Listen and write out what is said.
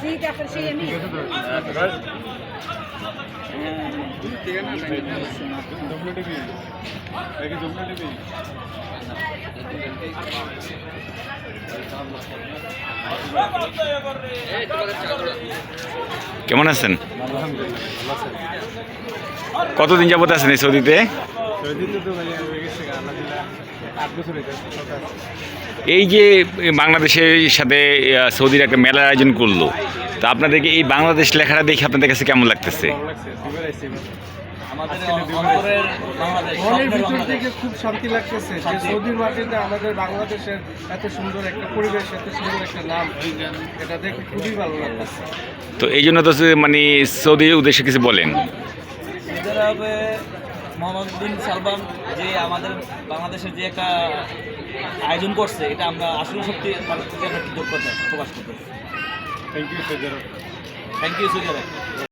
سيدي اخر شيء يمين কেমন আছেন? কতদিন যাবত আছেন এই সৌদিতে? এই যে বাংলাদেশের সাথে সৌদির একটা মেলার আয়োজন করল, তা আপনাদেরকে এই বাংলাদেশ লেখাটা দেখে আপনাদের কাছে কেমন লাগতেছে? মনের ভিতর থেকে খুব শান্তি লাগতেছে যে। সৌদির মাটিতে আমাদের বাংলাদেশের এত সুন্দর একটা পরিবেশ এত সুন্দর একটা নাম এটা দেখে খুবই ভালো লাগতেছে। তো এই জন্য তো মানে সৌদির উদ্দেশ্যে কিছু বলেন। সৌদি আরবে মোহাম্মদ বিন সালমান যে আমাদের বাংলাদেশের যে একটা আয়োজন করছে এটা আমরা আসলে সত্যি একটা কৃতজ্ঞতা প্রকাশ করতে thank you Saudi thank you Saudi Arabia